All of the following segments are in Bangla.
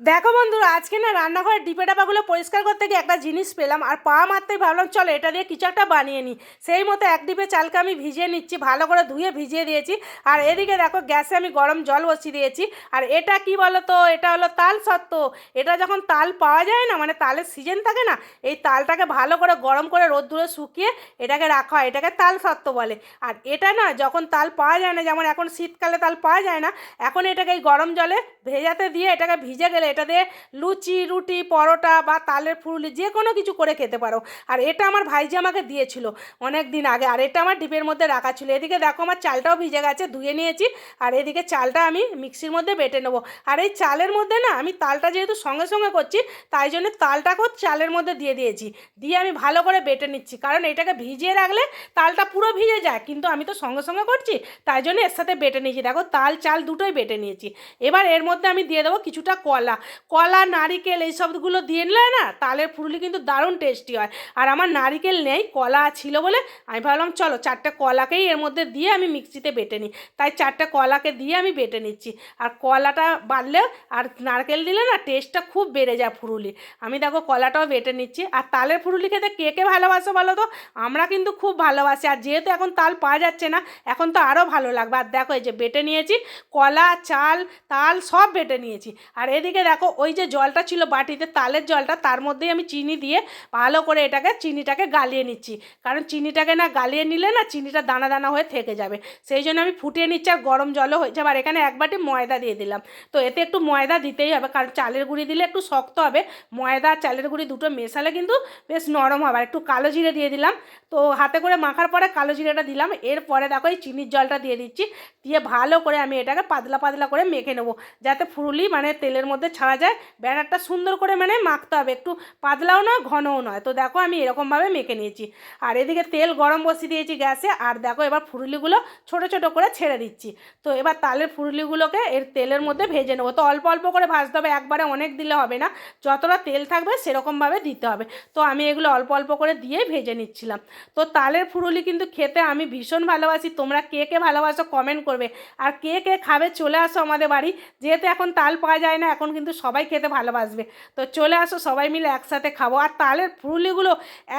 দেখো বন্ধুরা, আজকে না রান্নাঘরের ডিপে ডাবাগুলো পরিষ্কার করতে গিয়ে একটা জিনিস পেলাম, আর পা মারতেই ভাবলাম, চলো এটা দিয়ে কিছু একটা বানিয়ে নিই। সেই মতো এক ডিপে চালকে আমি ভিজিয়ে নিচ্ছি, ভালো করে ধুয়ে ভিজিয়ে দিয়েছি। আর এদিকে দেখো, গ্যাসে আমি গরম জল বসিয়ে দিয়েছি। আর এটা কি বলো তো এটা হলো তাল সত্ত্ব। এটা যখন তাল পাওয়া যায় না মানে তালের সিজন থাকে না, এই তালটাকে ভালো করে গরম করে রোদ রোদ্দুরে শুকিয়ে এটাকে রাখা হয়, এটাকে তাল সত্ত্ব বলে। আর এটা না, যখন তাল পাওয়া যায় না, যেমন এখন শীতকালে তাল পাওয়া যায় না, এখন এটাকে এই গরম জলে ভেজাতে দিয়ে এটাকে ভিজে গেলে এটা দিয়ে লুচি, রুটি, পরোটা বা তালের ফুরুলি যে কোনো কিছু করে খেতে পারো। আর এটা আমার ভাইজি আমাকে দিয়েছিল অনেক দিন আগে। আর এটা আমার ডিপের মধ্যে রাখা ছিল। এদিকে দেখো আমার চালটাও ভিজে গেছে, ধুয়ে নিয়েছি। আর এদিকে চালটা আমি মিক্সির মধ্যে বেটে নেব। আর এই চালের মধ্যে না আমি তালটা যেহেতু সঙ্গে সঙ্গে করছি, তাই জন্য তালটাকেও চালের মধ্যে দিয়ে দিয়েছি। দিয়ে আমি ভালো করে বেটে নিচ্ছি। কারণ এটাকে ভিজিয়ে রাখলে তালটা পুরো ভিজে যায়। কিন্তু আমি তো সঙ্গে সঙ্গে করছি, তাই জন্য এর সাথে বেটে নিয়েছি। দেখো তাল, চাল দুটোই বেটে নিয়েছি। এবার এর মধ্যে আমি দিয়ে দেবো কিছুটা কলা। কলা, নারিকেল এই সবগুলো দিয়ে নিলে না তালের ফুরুলি কিন্তু দারুণ টেস্টি হয়। আর আমার নারিকেল নেই, কলা ছিল বলে আমি ভাবলাম চলো চারটে কলাকেই এর মধ্যে দিয়ে আমি মিক্সিতে বেটে নিই। তাই চারটে কলাকে দিয়ে আমি বেটে নিচ্ছি। আর কলাটা বাড়লেও আর নারকেল দিলে না টেস্টটা খুব বেড়ে যায় ফুরুলি। আমি দেখো কলাটাও বেটে নিচ্ছি। আর তালের ফুরুলি খেতে কে কে ভালোবাসো বলো তো? আমরা কিন্তু খুব ভালোবাসি। আর যেহেতু এখন তাল পাওয়া যাচ্ছে না, এখন তো আরও ভালো লাগবে। আর দেখো এই যে বেটে নিয়েছি, কলা, চাল, তাল সব বেটে নিয়েছি। আর এদিকে দেখো ওই যে জলটা ছিল বাটিতে, তালের জলটা, তার মধ্যেই আমি চিনি দিয়ে ভালো করে এটাকে, চিনিটাকে গালিয়ে নিচ্ছি। কারণ চিনিটাকে না গালিয়ে নিলে না চিনিটা দানা দানা হয়ে থেকে যাবে। সেই জন্য আমি ফুটিয়ে নিচ্ছি আর গরম জলও হয়ে যাবে আর এখানে এক বাটি ময়দা দিয়ে দিলাম। তো এতে একটু ময়দা দিতেই হবে, কারণ চালের গুঁড়ি দিলে একটু শক্ত হবে। ময়দা আর চালের গুঁড়ি দুটো মেশালে কিন্তু বেশ নরম হবে। আর একটু কালো জিরে দিয়ে দিলাম। তো হাতে করে মাখার পরে কালো জিরেটা দিলাম। এরপরে দেখো এই চিনির জলটা দিয়ে দিচ্ছি। দিয়ে ভালো করে আমি এটাকে পাতলা পাতলা করে মেখে নেব। যাতে ফুরুলি মানে তেলের মধ্যে ছাড়া যায় ব্যাটারটা সুন্দর করে মানে মাখতে হবে। একটু পাতলাও নয়, ঘনও নয়। তো দেখো আমি এরকমভাবে মেখে নিয়েছি। আর এদিকে তেল গরম বসিয়ে দিয়েছি গ্যাসে, আর দেখো এবার ফুরুলিগুলো ছোট ছোট করে ছেড়ে দিচ্ছি। তো এবার তালের ফুরুলিগুলোকে এর তেলের মধ্যে ভেজে নেব। তো অল্প অল্প করে ভাজতে হবে, একবারে অনেক দিলে হবে না। যতটা তেল থাকবে সেরকমভাবে দিতে হবে। তো আমি এগুলো অল্প অল্প করে দিয়েই ভেজে নিচ্ছিলাম। তো তালের ফুরুলি কিন্তু খেতে আমি ভীষণ ভালোবাসি। তোমরা কে কে ভালোবাসো কমেন্ট করবে। আর কে কে খাবে চলে আসো আমাদের বাড়ি। যেহেতু এখন তাল পাওয়া যায় না, এখন কিন্তু সবাই খেতে ভালোবাসবে। তো চলে আসো, সবাই মিলে একসাথে খাব। আর তালের ফুরুলিগুলো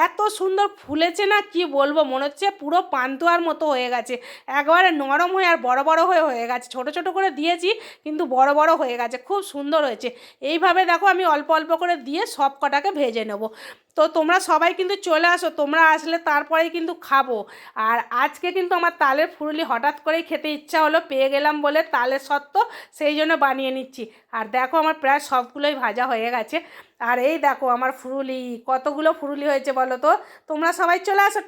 এত সুন্দর ফুলেছে না, কি বলব? মনে হচ্ছে পুরো পান্তুয়ার মতো হয়ে গেছে। একবারে নরম হয়ে আর বড় বড় হয়ে হয়ে গেছে। ছোট ছোট করে দিয়েছি, কিন্তু বড় বড় হয়ে গেছে। খুব সুন্দর হয়েছে। এইভাবে দেখো, আমি অল্প অল্প করে দিয়ে সব কটাকে ভেজে নেব। তো তোমরা সবাই কিন্তু চলে আসো, তোমরা আসলে তারপরেই কিন্তু খাব। আর আজকে কিন্তু আমার তালের ফুরুলি হঠাৎ করেই খেতে ইচ্ছা হলো, পেয়ে গেলাম বলে তালের সত্ত্ব সেই জন্য বানিয়ে নিচ্ছি। আর দেখো আমার প্রায় সবগুলোই ভাজা হয়ে গেছে। আর এই দেখো আমার ফুরুলি, কতগুলো ফুরুলি হয়েছে বলো তো? তোমরা সবাই চলে আসো